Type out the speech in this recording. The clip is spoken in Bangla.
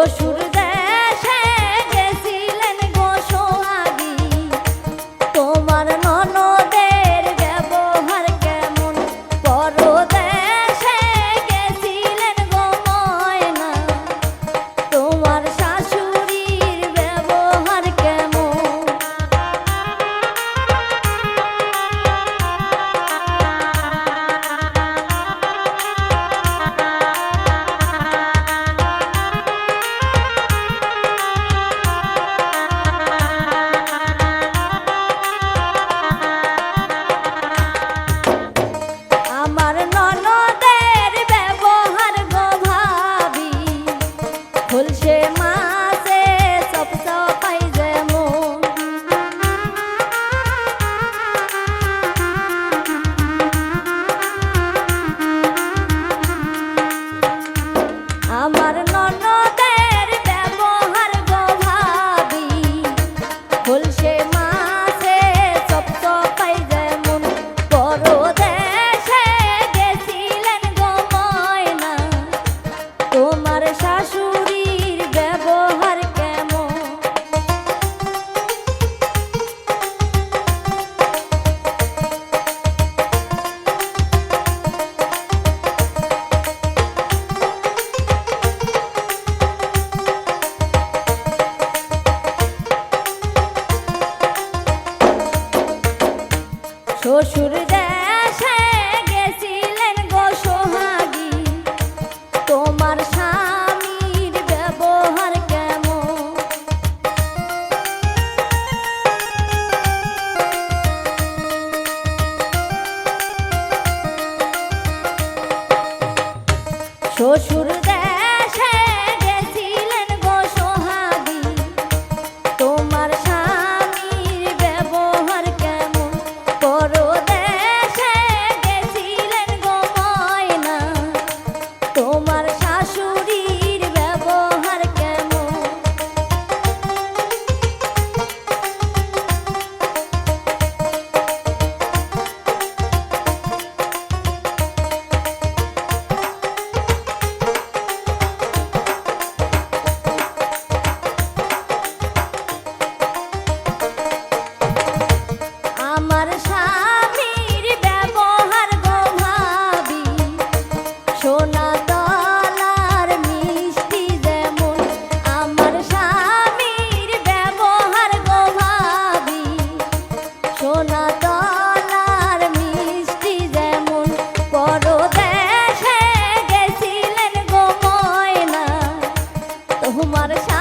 শ্বশুর I'm not শ্বশুর দেশে গেছিলেন গো সোহাগী। তোমার স্বামীর ব্যবহার কেমন? শ্বশুর তোমার সাথে